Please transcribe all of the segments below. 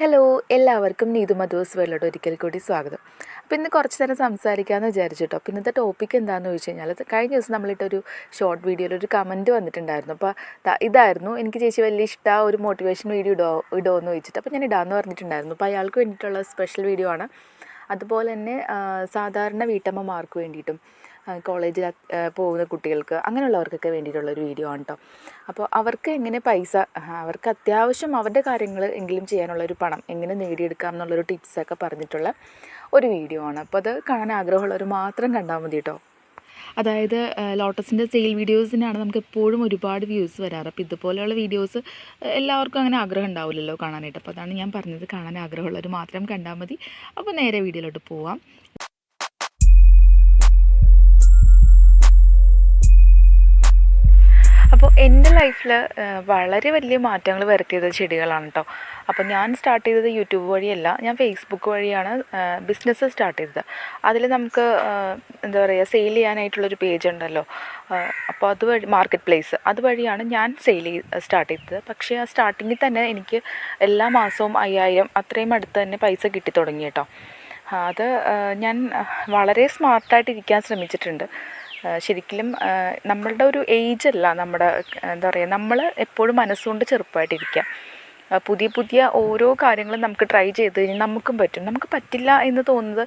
Hello എല്ലാവർക്കും Neethu Madhus world ഒരിക്കൽ കൂടി സ്വാഗതം. അപ്പോൾ ഇന്ന് കുറച്ച് നേരം സംസാരിക്കാമെന്ന് വിചാരിച്ചിട്ടോ. അപ്പോൾ ഇന്നത്തെ ടോപ്പിക് എന്താണെന്ന് ചോദിച്ചു കഴിഞ്ഞാൽ കഴിഞ്ഞ ദിവസം നമ്മളിട്ടൊരു ഷോർട്ട് വീഡിയോയിൽ ഒരു കമന്റ് വന്നിട്ടുണ്ടായിരുന്നു. അപ്പോൾ ഇതായിരുന്നു. എനിക്ക് ചേച്ചി വലിയ ഇഷ്ടമാണ് ഒരു മോട്ടിവേഷൻ വീഡിയോ ഇടോ ഇടോ എന്ന് ചോദിച്ചിട്ട്. അപ്പോൾ ഞാൻ ഇടാമെന്ന് പറഞ്ഞിട്ടുണ്ടായിരുന്നു. അപ്പോൾ അയാൾക്ക് വേണ്ടിയിട്ടുള്ള സ്പെഷ്യൽ വീഡിയോ ആണ്. അതുപോലെ തന്നെ സാധാരണ വീട്ടമ്മമാർക്ക് വേണ്ടിയിട്ടും. കോളേജിൽ പോകുന്ന കുട്ടികൾക്ക് അങ്ങനെയുള്ളവർക്കൊക്കെ വേണ്ടിയിട്ടുള്ളൊരു വീഡിയോ ആണ് കേട്ടോ അപ്പോൾ അവർക്ക് എങ്ങനെ പൈസ അവർക്ക് അത്യാവശ്യം അവരുടെ കാര്യങ്ങൾ എങ്കിലും ചെയ്യാനുള്ളൊരു പണം എങ്ങനെ നേടിയെടുക്കാം എന്നുള്ളൊരു ടിപ്സൊക്കെ പറഞ്ഞിട്ടുള്ള ഒരു വീഡിയോ ആണ്. അപ്പോൾ അത് കാണാൻ ആഗ്രഹമുള്ളവർ മാത്രം കണ്ടാൽ മതി കേട്ടോ അതായത് ലോട്ടസിന്റെ സെയിൽ വീഡിയോസിനാണ് നമുക്ക് എപ്പോഴും ഒരുപാട് വ്യൂസ് വരാറ്. അപ്പോൾ ഇതുപോലെയുള്ള വീഡിയോസ് എല്ലാവർക്കും അങ്ങനെ ആഗ്രഹം ഉണ്ടാവില്ലല്ലോ കാണാനായിട്ട്. അപ്പോൾ അതാണ് ഞാൻ പറഞ്ഞത്. കാണാൻ ആഗ്രഹമുള്ളവർ മാത്രം കണ്ടാൽ മതി. അപ്പോൾ നേരെ വീഡിയോയിലോട്ട് പോവാം. അപ്പോൾ എന്റെ ലൈഫിൽ വളരെ വലിയ മാറ്റങ്ങൾ വരുത്തിയത് ചെടികളാണ് കേട്ടോ അപ്പോൾ ഞാൻ സ്റ്റാർട്ട് ചെയ്തത് യൂട്യൂബ് വഴിയല്ല ഞാൻ ഫേസ്ബുക്ക് വഴിയാണ് ബിസിനസ് സ്റ്റാർട്ട് ചെയ്തത്. അതിൽ നമുക്ക് എന്താ പറയുക സെയിൽ ചെയ്യാനായിട്ടുള്ളൊരു പേജ് ഉണ്ടല്ലോ. അപ്പോൾ അതുവഴി മാർക്കറ്റ് പ്ലേസ് അതുവഴിയാണ് ഞാൻ സെയിൽ സ്റ്റാർട്ട് ചെയ്തത്. പക്ഷേ ആ സ്റ്റാർട്ടിങ്ങിൽ തന്നെ എനിക്ക് എല്ലാ മാസവും അയ്യായിരം അത്രയും അടുത്ത് തന്നെ പൈസ കിട്ടി തുടങ്ങി കേട്ടോ അത് ഞാൻ വളരെ സ്മാർട്ടായിട്ട് ഇരിക്കാൻ ശ്രമിച്ചിട്ടുണ്ട്. ശരിക്കും നമ്മളുടെ ഒരു ഏജ് അല്ല നമ്മുടെ എന്താ പറയുക നമ്മൾ എപ്പോഴും മനസ്സുകൊണ്ട് ചെറുപ്പമായിട്ടിരിക്കുക പുതിയ പുതിയ ഓരോ കാര്യങ്ങളും നമുക്ക് ട്രൈ ചെയ്ത് കഴിഞ്ഞാൽ നമുക്കും പറ്റും. നമുക്ക് പറ്റില്ല എന്ന് തോന്നുന്നത്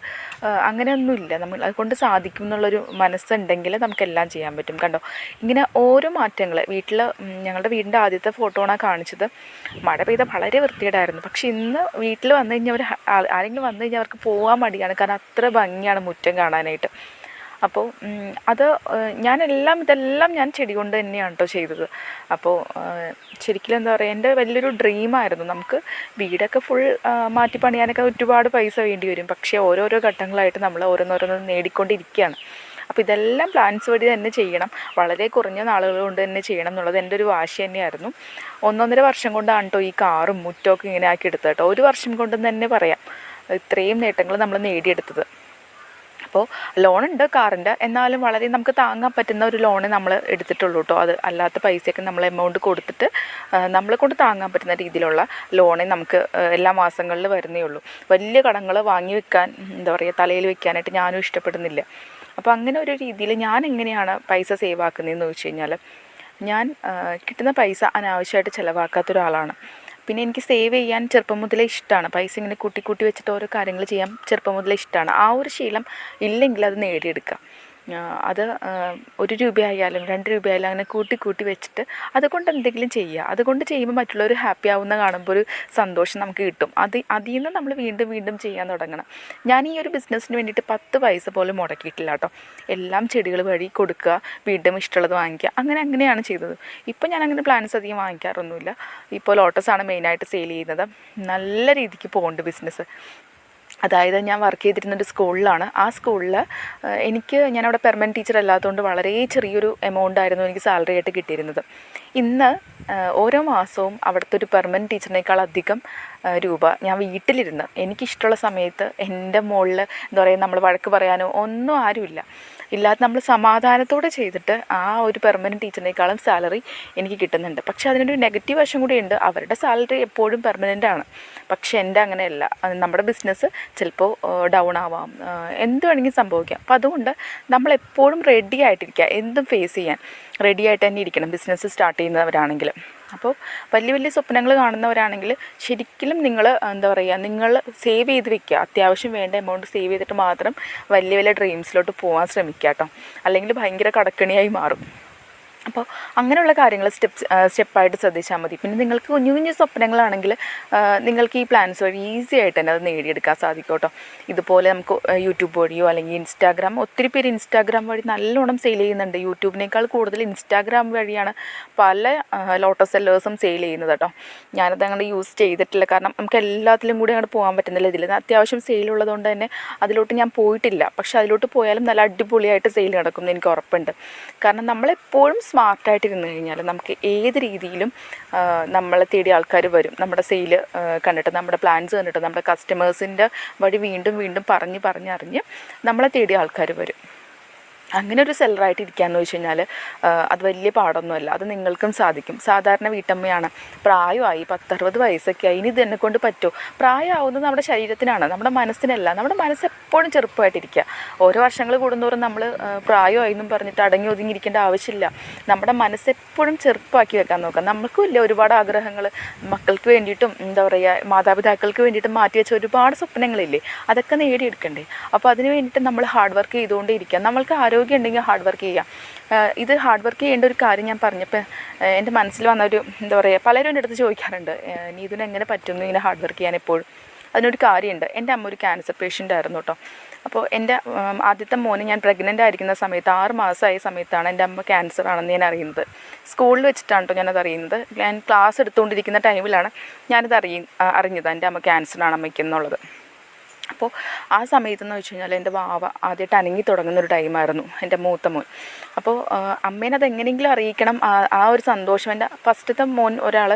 അങ്ങനെയൊന്നുമില്ല നമ്മൾ അതുകൊണ്ട് സാധിക്കും എന്നുള്ളൊരു മനസ്സുണ്ടെങ്കിൽ നമുക്കെല്ലാം ചെയ്യാൻ പറ്റും. കണ്ടോ? ഇങ്ങനെ ഓരോ മാറ്റങ്ങൾ വീട്ടിൽ ഞങ്ങളുടെ വീടിന്റെ ആദ്യത്തെ ഫോട്ടോണാണ് കാണിച്ചത്. മഴ പെയ്ത വളരെ വൃത്തികേടായിരുന്നു. പക്ഷെ ഇന്ന് വീട്ടിൽ വന്നു കഴിഞ്ഞാൽ അവർ ആരെങ്കിലും വന്നു കഴിഞ്ഞാൽ അവർക്ക് പോകാൻ മടിയാണ്. കാരണം അത്ര ഭംഗിയാണ് മുറ്റം കാണാനായിട്ട്. അപ്പോൾ അത് ഞാനെല്ലാം ഇതെല്ലാം ഞാൻ ചെടി കൊണ്ട് തന്നെയാണ് കേട്ടോ ചെയ്തത്. അപ്പോൾ ശരിക്കും എന്താ പറയുക എന്റെ വലിയൊരു ഡ്രീമായിരുന്നു. നമുക്ക് വീടൊക്കെ ഫുൾ മാറ്റി പണിയാനൊക്കെ ഒരുപാട് പൈസ വേണ്ടി വരും. പക്ഷേ ഓരോരോ ഘട്ടങ്ങളായിട്ട് നമ്മൾ ഓരോന്നോരോന്ന് നേടിക്കൊണ്ടിരിക്കുകയാണ്. അപ്പോൾ ഇതെല്ലാം പ്ലാൻസ് വഴി തന്നെ ചെയ്യണം. വളരെ കുറഞ്ഞ നാളുകൾ കൊണ്ട് തന്നെ ചെയ്യണം എന്നുള്ളത് എന്റെ ഒരു വാശി തന്നെയായിരുന്നു. ഒന്നൊന്നര വർഷം കൊണ്ടാണ് കേട്ടോ ഈ കാറും മുറ്റമൊക്കെ ഇങ്ങനെ ആക്കി എടുത്തത് കേട്ടോ ഒരു വർഷം കൊണ്ടെന്ന് തന്നെ പറയാം. ഇത്രയും നേട്ടങ്ങൾ നമ്മൾ നേടിയെടുത്തത്. അപ്പോൾ ലോണുണ്ട് കാറിന്റെ എന്നാലും വളരെ നമുക്ക് താങ്ങാൻ പറ്റുന്ന ഒരു ലോണ് നമ്മൾ എടുത്തിട്ടുള്ളൂ കേട്ടോ അത് അല്ലാത്ത പൈസയൊക്കെ നമ്മൾ എമൗണ്ട് കൊടുത്തിട്ട് നമ്മളെ കൊണ്ട് താങ്ങാൻ പറ്റുന്ന രീതിയിലുള്ള ലോണേ നമുക്ക് എല്ലാ മാസങ്ങളിൽ വരുന്നേ ഉള്ളൂ. വലിയ കടങ്ങൾ വാങ്ങി വെക്കാൻ എന്താ പറയുക തലയിൽ വെക്കാനായിട്ട് ഞാനും ഇഷ്ടപ്പെടുന്നില്ല. അപ്പോൾ അങ്ങനെ ഒരു രീതിയിൽ ഞാൻ എങ്ങനെയാണ് പൈസ സേവ് ആക്കുന്നതെന്ന് ചോദിച്ചു കഴിഞ്ഞാൽ ഞാൻ കിട്ടുന്ന പൈസ അനാവശ്യമായിട്ട് ചിലവാക്കാത്ത ഒരാളാണ് പിന്നെ എനിക്ക് സേവ് ചെയ്യാൻ ചെറുപ്പം മുതലേ ഇഷ്ടമാണ് പൈസ ഇങ്ങനെ കൂട്ടി കൂട്ടി വെച്ചിട്ട് ഓരോ കാര്യങ്ങൾ ചെയ്യാൻ ചെറുപ്പം മുതലേ ഇഷ്ടമാണ് ആ ഒരു ശീലം ഇല്ലെങ്കിൽ അത് നേടിയെടുക്കാം. അത് ഒരു രൂപയായാലും രണ്ട് രൂപയായാലും അങ്ങനെ കൂട്ടി കൂട്ടി വെച്ചിട്ട് അതുകൊണ്ട് എന്തെങ്കിലും ചെയ്യുക. അതുകൊണ്ട് ചെയ്യുമ്പോൾ മറ്റുള്ളവർ ഹാപ്പി ആവുന്ന കാണുമ്പോൾ ഒരു സന്തോഷം നമുക്ക് കിട്ടും. അത് അതിൽ നിന്ന് നമ്മൾ വീണ്ടും വീണ്ടും ചെയ്യാൻ തുടങ്ങണം. ഞാൻ ഈ ഒരു ബിസിനസ്സിന് വേണ്ടിയിട്ട് പത്ത് പൈസ പോലും മുടക്കിയിട്ടില്ല കേട്ടോ. എല്ലാം ചെടികൾ വഴി കൊടുക്കുക വീണ്ടും ഇഷ്ടമുള്ളത് വാങ്ങിക്കുക. അങ്ങനെ അങ്ങനെയാണ് ചെയ്തത്. ഇപ്പോൾ ഞാൻ അങ്ങനെ പ്ലാൻസ് അധികം വാങ്ങിക്കാറൊന്നുമില്ല. ഇപ്പോൾ ലോട്ടസാണ് മെയിനായിട്ട് സെയിൽ ചെയ്യുന്നത്. നല്ല രീതിക്ക് പോകുന്നുണ്ട് ബിസിനസ് അതായത് ഞാൻ വർക്ക് ചെയ്തിരുന്ന ഒരു സ്കൂളിലാണ് ആ സ്കൂളിൽ എനിക്ക് ഞാനവിടെ പെർമനന്റ് ടീച്ചർ അല്ലാത്തതുകൊണ്ട് വളരെ ചെറിയൊരു എമൗണ്ട് ആയിരുന്നു എനിക്ക് സാലറി ആയിട്ട് കിട്ടിയിരുന്നത്. ഇന്ന് ഓരോ മാസവും അവിടുത്തെ ഒരു പെർമനന്റ് ടീച്ചറിനേക്കാൾ അധികം രൂപ ഞാൻ വീട്ടിലിരുന്ന് എനിക്കിഷ്ടമുള്ള സമയത്ത് എന്റെ മുകളിൽ എന്താ പറയുക നമ്മൾ വഴക്ക് പറയാനോ ഒന്നും ആരുമില്ല. ഇല്ലാതെ നമ്മൾ സമാധാനത്തോടെ ചെയ്തിട്ട് ആ ഒരു പെർമനന്റ് ടീച്ചറിനേക്കാളും സാലറി എനിക്ക് കിട്ടുന്നുണ്ട്. പക്ഷേ അതിനൊരു നെഗറ്റീവ് വശം കൂടിയുണ്ട്. അവരുടെ സാലറി എപ്പോഴും പെർമനന്റ് ആണ്. പക്ഷേ എന്റെ അങ്ങനെയല്ല. നമ്മുടെ ബിസിനസ് ചിലപ്പോൾ ഡൗൺ ആവാം. എന്ത് വേണമെങ്കിലും സംഭവിക്കാം. അപ്പോൾ അതുകൊണ്ട് നമ്മളെപ്പോഴും റെഡി ആയിട്ടിരിക്കുക. എന്തും ഫേസ് ചെയ്യാൻ. റെഡി ആയിട്ട് തന്നെ ഇരിക്കണം. ബിസിനസ് സ്റ്റാർട്ട് ചെയ്യുന്നവരാണെങ്കിൽ. അപ്പോൾ വലിയ വലിയ സ്വപ്നങ്ങൾ കാണുന്നവരാണെങ്കിൽ ശരിക്കും നിങ്ങൾ എന്താ പറയുക നിങ്ങൾ സേവ് ചെയ്ത് വെക്കുക അത്യാവശ്യം വേണ്ട എമൗണ്ട് സേവ് ചെയ്തിട്ട് മാത്രം വലിയ വലിയ ഡ്രീംസിലോട്ട് പോകാൻ ശ്രമിക്കുക കേട്ടോ. അല്ലെങ്കിൽ ഭയങ്കര കടക്കണിയായി മാറും. അപ്പോൾ അങ്ങനെയുള്ള കാര്യങ്ങൾ സ്റ്റെപ്പ് സ്റ്റെപ്പായിട്ട് ശ്രദ്ധിച്ചാൽ മതി. പിന്നെ നിങ്ങൾക്ക് കുഞ്ഞു കുഞ്ഞു സ്വപ്നങ്ങളാണെങ്കിൽ നിങ്ങൾക്ക് ഈ പ്ലാൻസ് വഴി ഈസി ആയിട്ട് തന്നെ അത് നേടിയെടുക്കാൻ സാധിക്കും കേട്ടോ ഇതുപോലെ നമുക്ക് യൂട്യൂബ് വഴിയോ അല്ലെങ്കിൽ ഇൻസ്റ്റാഗ്രാം ഒത്തിരി പേര് ഇൻസ്റ്റാഗ്രാം വഴി നല്ലോണം സെയിൽ ചെയ്യുന്നുണ്ട്. യൂട്യൂബിനേക്കാൾ കൂടുതൽ ഇൻസ്റ്റാഗ്രാം വഴിയാണ് പല ലോട്ടോ സെല്ലേഴ്സും സെയിൽ ചെയ്യുന്നത് കേട്ടോ ഞാനത് അങ്ങനെ യൂസ് ചെയ്തിട്ടില്ല. കാരണം നമുക്ക് എല്ലാത്തിലും കൂടി അങ്ങോട്ട് പോകാൻ പറ്റുന്നില്ല. ഇതിൽ അത്യാവശ്യം സെയിൽ ഉള്ളതുകൊണ്ട് തന്നെ അതിലോട്ട് ഞാൻ പോയിട്ടില്ല. പക്ഷേ അതിലോട്ട് പോയാലും നല്ല അടിപൊളിയായിട്ട് സെയിൽ നടക്കും എന്ന് എനിക്ക് ഉറപ്പുണ്ട്. കാരണം നമ്മളെപ്പോഴും സ്മാർട്ടായിട്ട് ഇരുന്ന് കഴിഞ്ഞാൽ നമുക്ക് ഏത് രീതിയിലും നമ്മളെ തേടി ആൾക്കാർ വരും. നമ്മുടെ സെയിൽ കണ്ടിട്ട് നമ്മുടെ പ്ലാൻസ് കണ്ടിട്ട് നമ്മുടെ കസ്റ്റമേഴ്സിന്റെ വഴി വീണ്ടും വീണ്ടും പറഞ്ഞ് പറഞ്ഞറിഞ്ഞ് നമ്മളെ തേടി ആൾക്കാർ വരും. അങ്ങനെ ഒരു സെല്ലറായിട്ട് ഇരിക്കാമെന്ന് വെച്ച് കഴിഞ്ഞാൽ അത് വലിയ പാടൊന്നുമല്ല. അത് നിങ്ങൾക്കും സാധിക്കും. സാധാരണ വീട്ടമ്മയാണ്. പ്രായമായി പത്തറുപത് വയസ്സൊക്കെ ആയി. ഇനി ഇത് എന്നെ കൊണ്ട് പറ്റുമോ പ്രായമാവുന്നത് നമ്മുടെ ശരീരത്തിനാണ്. നമ്മുടെ മനസ്സിനല്ല. നമ്മുടെ മനസ്സ് എപ്പോഴും ചെറുപ്പമായിട്ടിരിക്കുക. ഓരോ വർഷങ്ങൾ കൂടുന്നോറും നമ്മൾ പ്രായമായി എന്നും പറഞ്ഞിട്ട് അടങ്ങി ഒതുങ്ങിയിരിക്കേണ്ട ആവശ്യമില്ല. നമ്മുടെ മനസ്സ് എപ്പോഴും ചെറുപ്പമാക്കി വെക്കാൻ നോക്കാം. നമുക്കും ഇല്ല ഒരുപാട് ആഗ്രഹങ്ങൾ മക്കൾക്ക് വേണ്ടിയിട്ടും എന്താ പറയുക മാതാപിതാക്കൾക്ക് വേണ്ടിയിട്ടും മാറ്റി വെച്ച ഒരുപാട് സ്വപ്നങ്ങളില്ലേ? അതൊക്കെ നേടിയെടുക്കണ്ടേ? അപ്പോൾ അതിന് വേണ്ടിയിട്ട് നമ്മൾ ഹാർഡ് വർക്ക് ചെയ്തുകൊണ്ടേ ഇരിക്കുക നമ്മൾക്ക് ആരോഗ്യം ഉണ്ടെങ്കിൽ ഹാർഡ് വർക്ക് ചെയ്യുക ഇത് ഹാർഡ് വർക്ക് ചെയ്യേണ്ട ഒരു കാര്യം ഞാൻ പറഞ്ഞപ്പോൾ എന്റെ മനസ്സിൽ വന്ന ഒരു എന്താ പറയുക പലരും എന്റെ അടുത്ത് ചോദിക്കാറുണ്ട് നീ ഇതിന് എങ്ങനെ പറ്റുന്നു ഇങ്ങനെ ഹാർഡ് വർക്ക് ചെയ്യാൻ എപ്പോഴും? അതിനൊരു കാര്യമുണ്ട്. എന്റെ അമ്മ ഒരു ക്യാൻസർ പേഷ്യന്റ് ആയിരുന്നു കേട്ടോ. അപ്പോൾ എന്റെ ആദ്യത്തെ മോന് ഞാൻ പ്രഗ്നന്റ് ആയിരിക്കുന്ന സമയത്ത് ആറ് മാസമായ സമയത്താണ് എന്റെ അമ്മ ക്യാൻസർ ആണെന്ന് ഞാൻ അറിയുന്നത്. സ്കൂളിൽ വെച്ചിട്ടാണ് കേട്ടോ ഞാനത് അറിയുന്നത്. ഞാൻ ക്ലാസ് എടുത്തുകൊണ്ടിരിക്കുന്ന ടൈമിലാണ് ഞാനത് അറിയ അറിഞ്ഞത് എന്റെ അമ്മ ക്യാൻസറാണ് അമ്മയ്ക്ക് എന്നുള്ളത് അപ്പോൾ ആ സമയത്തെന്ന് വെച്ച് കഴിഞ്ഞാൽ എന്റെ വാവ ആദ്യമായിട്ട് അനങ്ങി തുടങ്ങുന്ന ഒരു ടൈമായിരുന്നു എന്റെ മൂത്ത മോൻ. അപ്പോൾ അമ്മേനെ അത് എങ്ങനെയെങ്കിലും അറിയിക്കണം ആ ഒരു സന്തോഷം. എന്റെ ഫസ്റ്റത്തെ മോൻ ഒരാൾ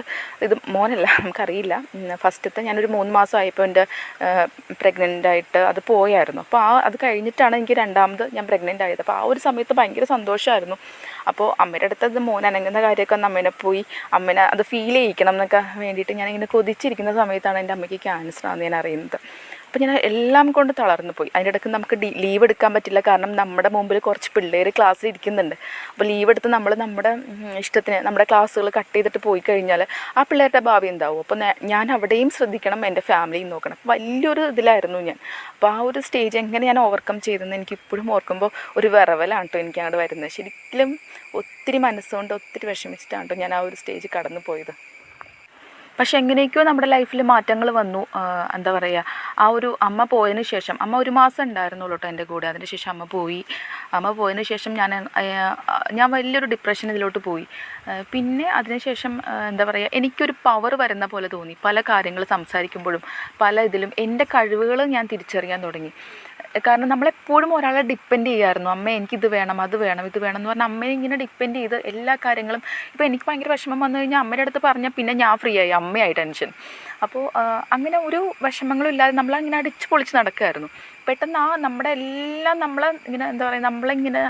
ഇത് മോനല്ല നമുക്കറിയില്ല. ഫസ്റ്റത്തെ ഞാനൊരു മൂന്ന് മാസമായപ്പോൾ എന്റെ പ്രഗ്നന്റ് ആയിട്ട് അത് പോയായിരുന്നു. അപ്പോൾ ആ അത് കഴിഞ്ഞിട്ടാണ് എനിക്ക് രണ്ടാമത് ഞാൻ പ്രഗ്നന്റ് ആയത്. അപ്പോൾ ആ ഒരു സമയത്ത് ഭയങ്കര സന്തോഷമായിരുന്നു അപ്പോൾ അമ്മയുടെ അടുത്ത് അത് മോൻ അനങ്ങുന്ന കാര്യമൊക്കെ ഒന്ന് അമ്മേനെ പോയി അമ്മേനെ അത് ഫീൽ ചെയ്യിക്കണം എന്നൊക്കെ വേണ്ടിയിട്ട് ഞാനിങ്ങനെ കൊതിച്ചിരിക്കുന്ന സമയത്താണ് എന്റെ അമ്മയ്ക്ക് ക്യാൻസർ ആണെന്ന് ഞാൻ അറിയുന്നത്. അപ്പോൾ ഞാൻ എല്ലാം കൊണ്ട് തളർന്നു പോയി. അതിന്റെ ഇടയ്ക്ക് നമുക്ക് ഡി ലീവ് എടുക്കാൻ പറ്റില്ല. കാരണം നമ്മുടെ മുമ്പിൽ കുറച്ച് പിള്ളേർ ക്ലാസ്സിൽ ഇരിക്കുന്നുണ്ട്. അപ്പോൾ ലീവ് എടുത്ത് നമ്മൾ നമ്മുടെ ഇഷ്ടത്തിന് നമ്മുടെ ക്ലാസ്സുകൾ കട്ട് ചെയ്തിട്ട് പോയി കഴിഞ്ഞാൽ ആ പിള്ളേരുടെ ഭാവി എന്താവും? അപ്പോൾ ഞാൻ അവിടെയും ശ്രദ്ധിക്കണം എന്റെ ഫാമിലിയും നോക്കണം. വലിയൊരു ഇതിലായിരുന്നു ഞാൻ. അപ്പോൾ ആ ഒരു സ്റ്റേജ് എങ്ങനെ ഞാൻ ഓവർകം ചെയ്തെന്ന് എനിക്ക് ഇപ്പോഴും ഓർക്കുമ്പോൾ ഒരു വിറവലാണ് കേട്ടോ എനിക്ക് അങ്ങോട്ട് വരുന്നത്. ശരിക്കും ഒത്തിരി മനസ്സുകൊണ്ട് ഒത്തിരി വിഷമിച്ചിട്ടാണ് കേട്ടോ ഞാൻ ആ ഒരു സ്റ്റേജ് കടന്നു പോയത്. പക്ഷെ എങ്ങനെയൊക്കെയോ നമ്മുടെ ലൈഫിൽ മാറ്റങ്ങൾ വന്നു. എന്താ പറയുക ആ ഒരു അമ്മ പോയതിന് ശേഷം അമ്മ ഒരു മാസം ഉണ്ടായിരുന്നുള്ളൂ കേട്ടോ എന്റെ കൂടെ. അതിന് ശേഷം അമ്മ പോയി. അമ്മ പോയതിന് ശേഷം ഞാൻ ഞാൻ വലിയൊരു ഡിപ്രഷൻ ഇതിലോട്ട് പോയി. പിന്നെ അതിനുശേഷം എന്താ പറയുക എനിക്കൊരു പവർ വരുന്ന പോലെ തോന്നി. പല കാര്യങ്ങൾ സംസാരിക്കുമ്പോഴും പല ഇതിലും എന്റെ കഴിവുകൾ ഞാൻ തിരിച്ചറിയാൻ തുടങ്ങി. കാരണം നമ്മളെപ്പോഴും ഒരാളെ ഡിപ്പെൻഡ് ചെയ്യായിരുന്നു. അമ്മ എനിക്കിത് വേണം അത് വേണം ഇത് വേണം എന്ന് പറഞ്ഞാൽ അമ്മയെ ഇങ്ങനെ ഡിപ്പെൻഡ് ചെയ്ത് എല്ലാ കാര്യങ്ങളും ഇപ്പോൾ എനിക്ക് ഭയങ്കര വിഷമം വന്നു കഴിഞ്ഞാൽ അമ്മയുടെ അടുത്ത് പറഞ്ഞാൽ പിന്നെ ഞാൻ ഫ്രീ ആയി. അമ്മയായി ടെൻഷൻ അപ്പോൾ അങ്ങനെ ഒരു വിഷമങ്ങളും ഇല്ലാതെ നമ്മളങ്ങനെ അടിച്ച് പൊളിച്ച് നടക്കുമായിരുന്നു പെട്ടെന്ന് ആ നമ്മുടെ എല്ലാം നമ്മളെ ഇങ്ങനെ എന്താ പറയുക നമ്മളിങ്ങനെ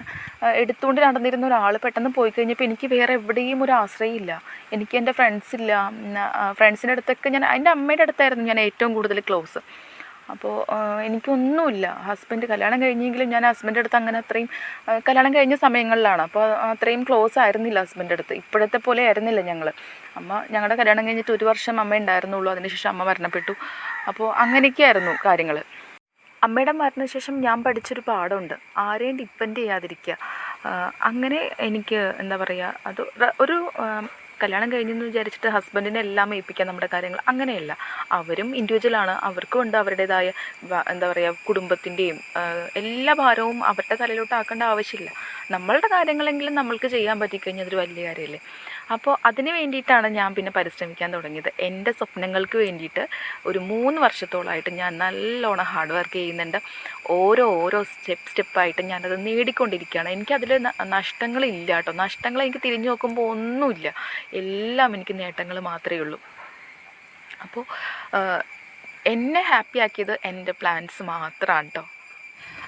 എടുത്തുകൊണ്ട് നടന്നിരുന്ന ഒരാൾ പെട്ടെന്ന് പോയി കഴിഞ്ഞപ്പോൾ എനിക്ക് വേറെ എവിടെയും ഒരു ആശ്രയമില്ല എനിക്ക് എന്റെ ഫ്രണ്ട്സ് ഇല്ല. ഫ്രണ്ട്സിന്റെ അടുത്തൊക്കെ ഞാൻ എന്റെ അമ്മയുടെ അടുത്തായിരുന്നു ഞാൻ ഏറ്റവും കൂടുതൽ ക്ലോസ് അപ്പോൾ എനിക്കൊന്നുമില്ല. ഹസ്ബൻഡ് കല്യാണം കഴിഞ്ഞെങ്കിലും ഞാൻ ഹസ്ബൻഡ് അടുത്ത് അങ്ങനെ അത്രയും കല്യാണം കഴിഞ്ഞ സമയങ്ങളിലാണ്. അപ്പോൾ അത്രയും ക്ലോസ് ആയിരുന്നില്ല ഹസ്ബൻഡ് അടുത്ത്. ഇപ്പോഴത്തെ പോലെ ആയിരുന്നില്ല ഞങ്ങൾ അമ്മ ഞങ്ങളുടെ കല്യാണം കഴിഞ്ഞിട്ട് ഒരു വർഷം അമ്മ ഉണ്ടായിരുന്നുള്ളൂ. അതിനുശേഷം അമ്മ മരണപ്പെട്ടു. അപ്പോൾ അങ്ങനെയൊക്കെയായിരുന്നു കാര്യങ്ങൾ അമ്മയുടെ മരണശേഷം ഞാൻ പഠിച്ചൊരു പാഠമുണ്ട്. ആരെയും ഡിപ്പെൻഡ് ചെയ്യാതിരിക്കുക അങ്ങനെ എനിക്ക് എന്താ പറയുക അത് ഒരു കല്യാണം കഴിഞ്ഞെന്ന് വിചാരിച്ചിട്ട് ഹസ്ബൻഡിനെ എല്ലാം ഏൽപ്പിക്കാൻ നമ്മുടെ കാര്യങ്ങൾ. അങ്ങനെയല്ല. അവരും ഇൻഡിവിജ്വലാണ് അവർക്കും ഉണ്ട് അവരുടേതായ എന്താ പറയുക കുടുംബത്തിന്റെയും എല്ലാ ഭാരവും അവരുടെ തലയിലോട്ട് ആക്കേണ്ട ആവശ്യമില്ല. നമ്മളുടെ കാര്യങ്ങളെങ്കിലും നമ്മൾക്ക് ചെയ്യാൻ പറ്റിക്കഴിഞ്ഞാൽ അതൊരു വലിയ കാര്യമല്ലേ? അപ്പോൾ അതിന് വേണ്ടിയിട്ടാണ് ഞാൻ പിന്നെ പരിശ്രമിക്കാൻ തുടങ്ങിയത്. എന്റെ സ്വപ്നങ്ങൾക്ക് വേണ്ടിയിട്ട് ഒരു മൂന്ന് വർഷത്തോളമായിട്ട് ഞാൻ നല്ലോണം ഹാർഡ് വർക്ക് ചെയ്യുന്നുണ്ട്. ഓരോ ഓരോ സ്റ്റെപ്പ് സ്റ്റെപ്പായിട്ട് ഞാനത് നേടിക്കൊണ്ടിരിക്കുകയാണ്. എനിക്കതിൽ നഷ്ടങ്ങളില്ല കേട്ടോ. നഷ്ടങ്ങൾ എനിക്ക് തിരിഞ്ഞു നോക്കുമ്പോൾ ഒന്നുമില്ല. എല്ലാം എനിക്ക് നേട്ടങ്ങൾ മാത്രമേ ഉള്ളൂ. അപ്പോൾ എന്നെ ഹാപ്പിയാക്കിയത് എന്റെ പ്ലാൻസ് മാത്രമാണ് കേട്ടോ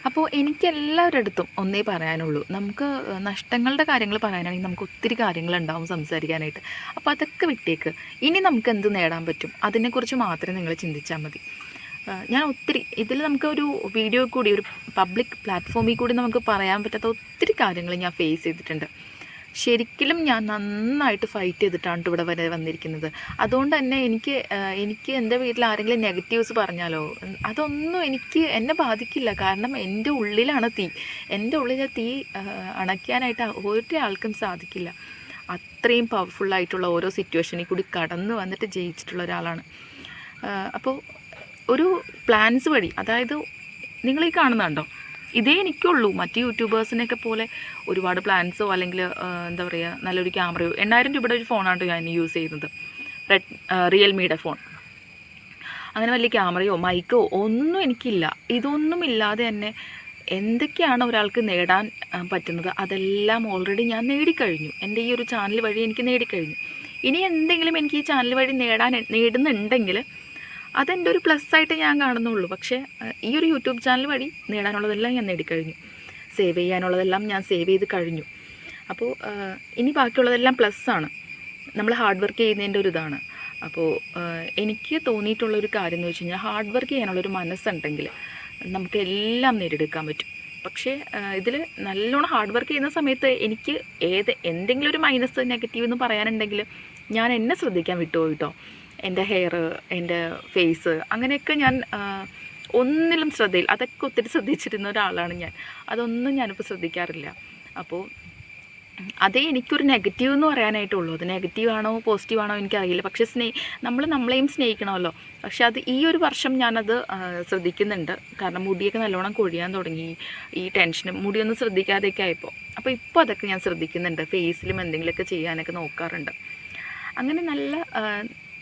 അപ്പോൾ എനിക്ക് എല്ലാവരുടെ അടുത്തും ഒന്നേ പറയാനുള്ളൂ. നമുക്ക് നഷ്ടങ്ങളുടെ കാര്യങ്ങൾ പറയാനാണെങ്കിൽ നമുക്ക് ഒത്തിരി കാര്യങ്ങളുണ്ടാവും സംസാരിക്കാനായിട്ട്. അപ്പോൾ അതൊക്കെ വിട്ടേക്ക്. ഇനി നമുക്ക് എന്ത് നേടാൻ പറ്റും? അതിനെക്കുറിച്ച് മാത്രമേ നിങ്ങൾ ചിന്തിച്ചാൽ മതി. ഞാൻ ഒത്തിരി ഇതിൽ നമുക്ക് ഒരു വീഡിയോ കൂടി ഒരു പബ്ലിക് പ്ലാറ്റ്ഫോമിൽ കൂടി നമുക്ക് പറയാൻ പറ്റാത്ത ഒത്തിരി കാര്യങ്ങൾ ഞാൻ ഫേസ് ചെയ്തിട്ടുണ്ട്. ശരിക്കും ഞാൻ നന്നായിട്ട് ഫൈറ്റ് ചെയ്തിട്ടാണ് ട്ടോ ഇവിടെ വരെ വന്നിരിക്കുന്നത്. അതുകൊണ്ട് തന്നെ എനിക്ക് എനിക്ക് എന്റെ വീട്ടിൽ ആരെങ്കിലും നെഗറ്റീവ്സ് പറഞ്ഞാലോ അതൊന്നും എനിക്ക് എന്നെ ബാധിക്കില്ല. കാരണം എന്റെ ഉള്ളിലാണ് തീ. എന്റെ ഉള്ളിലെ തീ അണയ്ക്കാനായിട്ട് ഒരാൾക്കും സാധിക്കില്ല. അത്രയും പവർഫുള്ളായിട്ടുള്ള ഓരോ സിറ്റുവേഷനിൽ കൂടി കടന്നു വന്നിട്ട് ജയിച്ചിട്ടുള്ള ഒരാളാണ്. അപ്പോൾ ഒരു പ്ലാൻസ് വഴി അതായത് നിങ്ങൾ ഈ കാണുന്നുണ്ടോ? ഇതേ എനിക്കുള്ളൂ. മറ്റ് യൂട്യൂബേഴ്സിനെയൊക്കെ പോലെ ഒരുപാട് പ്ലാൻസോ അല്ലെങ്കിൽ എന്താ പറയുക നല്ലൊരു ക്യാമറയോ എണ്ണായിരം രൂപയുടെ ഒരു ഫോണാണ് ഞാൻ യൂസ് ചെയ്യുന്നത്. റെഡ് റിയൽമിയുടെ ഫോൺ. അങ്ങനെ വലിയ ക്യാമറയോ മൈക്കോ ഒന്നും എനിക്കില്ല. ഇതൊന്നും ഇല്ലാതെ തന്നെ എന്തൊക്കെയാണ് ഒരാൾക്ക് നേടാൻ പറ്റുന്നത്? അതെല്ലാം ഓൾറെഡി ഞാൻ നേടിക്കഴിഞ്ഞു. എന്റെ ഈ ഒരു ചാനൽ വഴി എനിക്ക് നേടിക്കഴിഞ്ഞു. ഇനി എന്തെങ്കിലും എനിക്ക് ഈ ചാനൽ വഴി നേടാൻ നേടുന്നുണ്ടെങ്കിൽ അതെന്റെ ഒരു പ്ലസ് ആയിട്ട് ഞാൻ കാണുന്നുള്ളൂ. പക്ഷേ ഈ ഒരു യൂട്യൂബ് ചാനൽ വഴി നേടാനുള്ളതെല്ലാം ഞാൻ നേടിക്കഴിഞ്ഞു. സേവ് ചെയ്യാനുള്ളതെല്ലാം ഞാൻ സേവ് ചെയ്ത് കഴിഞ്ഞു. അപ്പോൾ ഇനി ബാക്കിയുള്ളതെല്ലാം പ്ലസ് ആണ്. നമ്മൾ ഹാർഡ് വർക്ക് ചെയ്യുന്നതിന്റെ ഒരു ഇതാണ്. അപ്പോൾ എനിക്ക് തോന്നിയിട്ടുള്ള ഒരു കാര്യം എന്ന് വെച്ച് കഴിഞ്ഞാൽ ഹാർഡ് വർക്ക് ചെയ്യാനുള്ളൊരു മനസ്സുണ്ടെങ്കിൽ നമുക്ക് എല്ലാം നേടിയെടുക്കാൻ പറ്റും. പക്ഷേ ഇതിൽ നല്ലോണം ഹാർഡ് വർക്ക് ചെയ്യുന്ന സമയത്ത് എനിക്ക് ഏത് എന്തെങ്കിലും ഒരു മൈനസ് നെഗറ്റീവ് എന്ന് പറയാനുണ്ടെങ്കിൽ ഞാൻ എന്നെ ശ്രദ്ധിക്കാൻ വിട്ടുപോയി കേട്ടോ എന്റെ ഹെയർ എന്റെ ഫേസ് അങ്ങനെയൊക്കെ ഞാൻ ഒന്നിലും ശ്രദ്ധയിൽ അതൊക്കെ ഒത്തിരി ശ്രദ്ധിച്ചിരുന്ന ഒരാളാണ് ഞാൻ. അതൊന്നും ഞാനിപ്പോൾ ശ്രദ്ധിക്കാറില്ല. അപ്പോൾ അതേ എനിക്കൊരു നെഗറ്റീവ് എന്ന് പറയാനായിട്ടുള്ളൂ. അത് നെഗറ്റീവ് ആണോ പോസിറ്റീവ് ആണോ എനിക്കറിയില്ല. പക്ഷേ സ്നേ നമ്മൾ നമ്മളെയും സ്നേഹിക്കണമല്ലോ. പക്ഷെ അത് ഈ ഒരു വർഷം ഞാനത് ശ്രദ്ധിക്കുന്നുണ്ട്. കാരണം മുടിയൊക്കെ നല്ലോണം കൊഴിയാൻ തുടങ്ങി. ഈ ടെൻഷനും മുടിയൊന്നും ശ്രദ്ധിക്കാതെയൊക്കെ ആയപ്പോൾ അപ്പോൾ ഇപ്പോൾ അതൊക്കെ ഞാൻ ശ്രദ്ധിക്കുന്നുണ്ട്. ഫേസിലും എന്തെങ്കിലുമൊക്കെ ചെയ്യാനൊക്കെ നോക്കാറുണ്ട്. അങ്ങനെ നല്ല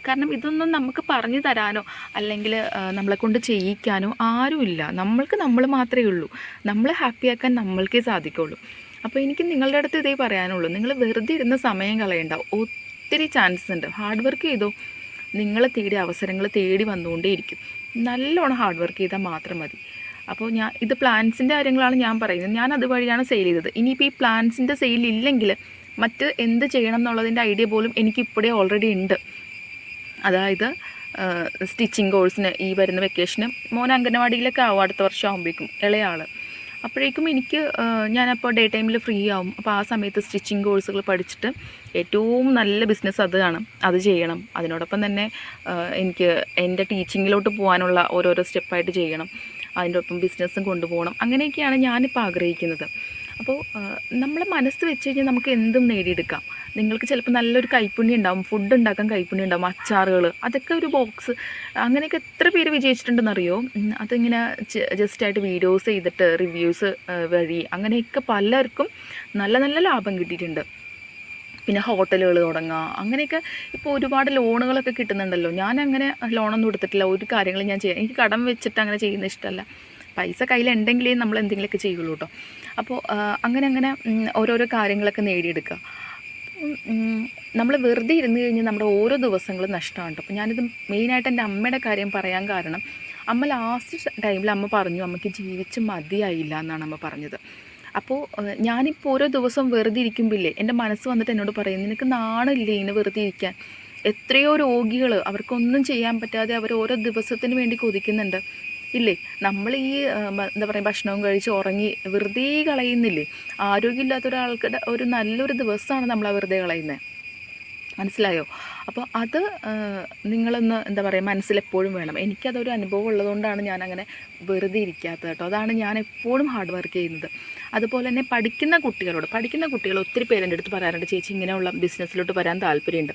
കാരണം ഇതൊന്നും നമുക്ക് പറഞ്ഞു തരാനോ അല്ലെങ്കിൽ നമ്മളെ കൊണ്ട് ചെയ്യിക്കാനോ ആരുമില്ല. നമ്മൾക്ക് നമ്മൾ മാത്രമേ ഉള്ളൂ. നമ്മളെ ഹാപ്പിയാക്കാൻ നമ്മൾക്കേ സാധിക്കുള്ളൂ. അപ്പോൾ എനിക്ക് നിങ്ങളുടെ അടുത്ത് ഇതേ പറയാനുള്ളൂ. നിങ്ങൾ വെറുതെ ഇരുന്ന സമയം കളയണ്ട. ഒത്തിരി ചാൻസ് ഉണ്ട്. ഹാർഡ് വർക്ക് ചെയ്തോ നിങ്ങളെ തേടി അവസരങ്ങൾ തേടി വന്നുകൊണ്ടേയിരിക്കും. നല്ലോണം ഹാർഡ് വർക്ക് ചെയ്താൽ മാത്രം മതി. അപ്പോൾ ഞാൻ ഇത് പ്ലാൻസിന്റെ കാര്യങ്ങളാണ് ഞാൻ പറയുന്നത്. ഞാൻ അതുവഴിയാണ് സെയിൽ ചെയ്തത്. ഇനിയിപ്പോൾ ഈ പ്ലാൻസിന്റെ സെയിൽ ഇല്ലെങ്കിൽ മറ്റ് എന്ത് ചെയ്യണം എന്നുള്ളതിന്റെ ഐഡിയ പോലും എനിക്കിപ്പോഴേ ഓൾറെഡി ഉണ്ട്. അതായത് സ്റ്റിച്ചിങ് കോഴ്സിന് ഈ വരുന്ന വെക്കേഷന് മോൻ അംഗനവാടിയിലൊക്കെ ആവും അടുത്ത വർഷം ആകുമ്പോഴേക്കും ഇളയാൾ അപ്പോഴേക്കും എനിക്ക് ഞാനപ്പോൾ ഡേ ടൈമിൽ ഫ്രീ ആവും. അപ്പോൾ ആ സമയത്ത് സ്റ്റിച്ചിങ് കോഴ്സുകൾ പഠിച്ചിട്ട് ഏറ്റവും നല്ല ബിസിനസ് കാണും അത് ചെയ്യണം. അതിനോടൊപ്പം തന്നെ എനിക്ക് എന്റെ ടീച്ചിങ്ങിലോട്ട് പോകാനുള്ള ഓരോരോ സ്റ്റെപ്പായിട്ട് ചെയ്യണം. അതിന്റെ ഒപ്പം ബിസിനസ്സും കൊണ്ടുപോകണം. അങ്ങനെയൊക്കെയാണ് ഞാനിപ്പോൾ ആഗ്രഹിക്കുന്നത്. അപ്പോൾ നമ്മൾ മനസ്സ് വെച്ച് കഴിഞ്ഞാൽ നമുക്ക് എന്തും നേടിയെടുക്കാം. നിങ്ങൾക്ക് ചിലപ്പോൾ നല്ലൊരു കൈപ്പുണ്യം ഉണ്ടാവും. ഫുഡ് ഉണ്ടാക്കാൻ കൈപ്പുണ്യം ഉണ്ടാവും. അച്ചാറുകൾ അതൊക്കെ ഒരു ബോക്സ് അങ്ങനെയൊക്കെ എത്ര പേര് വിജയിച്ചിട്ടുണ്ടെന്നറിയോ? അതിങ്ങനെ ജസ്റ്റ് ആയിട്ട് വീഡിയോസ് ചെയ്തിട്ട് റിവ്യൂസ് വഴി അങ്ങനെയൊക്കെ പലർക്കും നല്ല നല്ല ലാഭം കിട്ടിയിട്ടുണ്ട്. പിന്നെ ഹോട്ടലുകൾ തുടങ്ങുക അങ്ങനെയൊക്കെ ഇപ്പോൾ ഒരുപാട് ലോണുകളൊക്കെ കിട്ടുന്നുണ്ടല്ലോ. ഞാൻ അങ്ങനെ ലോണൊന്നും എടുത്തിട്ടില്ല. ഒരു കാര്യങ്ങളും ഞാൻ ചെയ്യാം എനിക്ക് കടം വെച്ചിട്ട് അങ്ങനെ ചെയ്യുന്ന ഇഷ്ടമല്ല പൈസ കയ്യിലുണ്ടെങ്കിലേ നമ്മൾ എന്തെങ്കിലുമൊക്കെ ചെയ്യുള്ളൂ കേട്ടോ അപ്പോൾ അങ്ങനെ അങ്ങനെ ഓരോരോ കാര്യങ്ങളൊക്കെ നേടിയെടുക്കുക. നമ്മൾ വെറുതെ ഇരുന്ന് കഴിഞ്ഞാൽ നമ്മുടെ ഓരോ ദിവസങ്ങളും നഷ്ടമാണ് അപ്പോൾ ഞാനിത് മെയിനായിട്ട് എന്റെ അമ്മയുടെ കാര്യം പറയാൻ കാരണം അമ്മ ലാസ്റ്റ് ടൈമിൽ അമ്മ പറഞ്ഞു അമ്മയ്ക്ക് ജീവിച്ച് മതിയായില്ല എന്നാണ് അമ്മ പറഞ്ഞത്. അപ്പോൾ ഞാനിപ്പോൾ ഓരോ ദിവസം വെറുതെ ഇരിക്കുമ്പില്ലേ എന്റെ മനസ്സ് വന്നിട്ട് എന്നോട് പറയും നിനക്ക് നാണില്ലേ ഇങ്ങനെ വെറുതെ ഇരിക്കാൻ? എത്രയോ രോഗികൾ അവർക്കൊന്നും ചെയ്യാൻ പറ്റാതെ അവർ ഓരോ ദിവസത്തിന് വേണ്ടി കൊതിക്കുന്നുണ്ട്. ഇല്ലേ? നമ്മൾ ഈ എന്താ പറയുക ഭക്ഷണവും കഴിച്ച് ഉറങ്ങി വെറുതെ കളയുന്നില്ലേ? ആരോഗ്യമില്ലാത്ത ഒരാൾക്കുടെ ഒരു നല്ലൊരു ദിവസമാണ് നമ്മൾ ആ വെറുതെ കളയുന്നത് മനസ്സിലായോ? അപ്പോൾ അത് നിങ്ങളൊന്ന് എന്താ പറയുക മനസ്സിലെപ്പോഴും വേണം. എനിക്കതൊരു അനുഭവം ഉള്ളതുകൊണ്ടാണ് ഞാൻ അങ്ങനെ വെറുതെ ഇരിക്കാത്തത് കേട്ടോ. അതാണ് ഞാൻ എപ്പോഴും ഹാർഡ് വർക്ക് ചെയ്യുന്നത്. അതുപോലെ തന്നെ പഠിക്കുന്ന കുട്ടികളോട് പഠിക്കുന്ന കുട്ടികൾ ഒത്തിരി പേരെന്റെ അടുത്ത് പറയാറുണ്ട് ചേച്ചി ഇങ്ങനെയുള്ള ബിസിനസ്സിലോട്ട് വരാൻ താല്പര്യമുണ്ട്.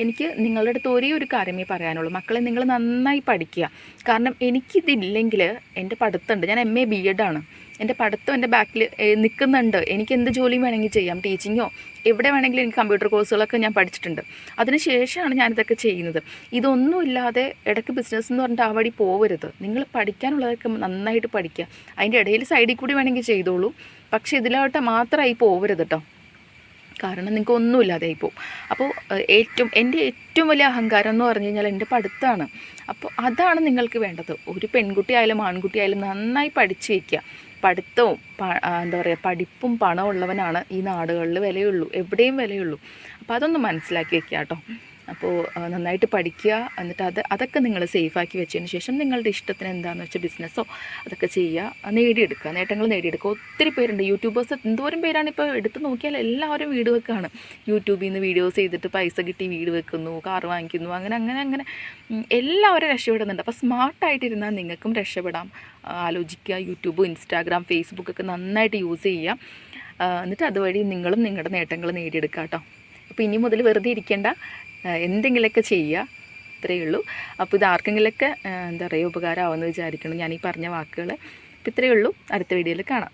എനിക്ക് നിങ്ങളുടെ അടുത്ത് ഒരേ ഒരു കാര്യമേ പറയാനുള്ളൂ. മക്കളെ നിങ്ങൾ നന്നായി പഠിക്കുക. കാരണം എനിക്കിതില്ലെങ്കിൽ എന്റെ പഠിത്തമുണ്ട്. ഞാൻ എം എ ബി എഡാണ് എന്റെ പഠിത്തം എന്റെ ബാക്കിൽ നിൽക്കുന്നുണ്ട്. എനിക്ക് എന്ത് ജോലിയും വേണമെങ്കിൽ ചെയ്യാം. ടീച്ചിങ്ങോ എവിടെ വേണമെങ്കിലും എനിക്ക് കമ്പ്യൂട്ടർ കോഴ്സുകളൊക്കെ ഞാൻ പഠിച്ചിട്ടുണ്ട്. അതിന് ശേഷമാണ് ഞാനിതൊക്കെ ചെയ്യുന്നത്. ഇതൊന്നുമില്ലാതെ ഇടയ്ക്ക് ബിസിനസ് എന്ന് പറഞ്ഞിട്ട് ആ വഴി പോവരുത്. നിങ്ങൾ പഠിക്കാനുള്ളതൊക്കെ നന്നായിട്ട് പഠിക്കുക. അതിന്റെ ഇടയിൽ സൈഡിൽ കൂടി വേണമെങ്കിൽ ചെയ്തോളൂ. പക്ഷേ ഇതിലോട്ട് മാത്രമായി പോവരുത് കേട്ടോ കാരണം നിങ്ങൾക്ക് ഒന്നുമില്ലാതെ പോകും അപ്പോൾ ഏറ്റവും എന്റെ ഏറ്റവും വലിയ അഹങ്കാരം എന്ന് പറഞ്ഞു കഴിഞ്ഞാൽ എന്റെ പഠിത്തമാണ് അപ്പോൾ അതാണ് നിങ്ങൾക്ക് വേണ്ടത്. ഒരു പെൺകുട്ടി ആയാലും ആൺകുട്ടി ആയാലും നന്നായി പഠിച്ചു വയ്ക്കുക പഠിത്തവും എന്താ പറയുക പഠിപ്പും പണവും ഉള്ളവനാണ് ഈ നാടുകളിൽ വിലയുള്ളൂ. എവിടെയും വിലയുള്ളൂ. അപ്പോൾ അതൊന്ന് മനസ്സിലാക്കി വെക്കുക കേട്ടോ അപ്പോൾ നന്നായിട്ട് പഠിക്കുക. എന്നിട്ട് അത് അതൊക്കെ നിങ്ങൾ സേഫാക്കി വെച്ചതിന് ശേഷം നിങ്ങളുടെ ഇഷ്ടത്തിന് എന്താണെന്ന് വെച്ചാൽ ബിസിനസ്സോ അതൊക്കെ ചെയ്യുക. നേടിയെടുക്കുക. നേട്ടങ്ങൾ നേടിയെടുക്കുക. ഒത്തിരി പേരുണ്ട്. യൂട്യൂബേഴ്സ് എന്തോരം പേരാണ് ഇപ്പോൾ എടുത്ത് നോക്കിയാൽ എല്ലാവരും വീട് വെക്കുകയാണ് യൂട്യൂബിൽ നിന്ന് വീഡിയോസ് ചെയ്തിട്ട് പൈസ കിട്ടി വീട് വെക്കുന്നു കാർ വാങ്ങിക്കുന്നു അങ്ങനെ അങ്ങനെ അങ്ങനെ. എല്ലാവരും രക്ഷപ്പെടുന്നുണ്ട്. അപ്പോൾ സ്മാർട്ടായിട്ടിരുന്നാൽ നിങ്ങൾക്കും രക്ഷപ്പെടാം. ആലോചിക്കുക. യൂട്യൂബ് ഇൻസ്റ്റാഗ്രാം ഫേസ്ബുക്കൊക്കെ നന്നായിട്ട് യൂസ് ചെയ്യുക. എന്നിട്ട് അതുവഴി നിങ്ങളും നിങ്ങളുടെ നേട്ടങ്ങൾ നേടിയെടുക്കുക കേട്ടോ. അപ്പോൾ ഇനി മുതൽ വെറുതെ ഇരിക്കേണ്ട. എന്തെങ്കിലുമൊക്കെ ചെയ്യുക ഇത്രയേ ഉള്ളൂ. അപ്പോൾ ഇത് ആർക്കെങ്കിലുമൊക്കെ എന്താ പറയുക ഉപകാരമാവുമെന്ന് വിചാരിക്കണം ഞാൻ ഈ പറഞ്ഞ വാക്കുകൾ അപ്പോൾ ഇത്രയേ ഉള്ളൂ. അടുത്ത വീഡിയോയിൽ കാണാം.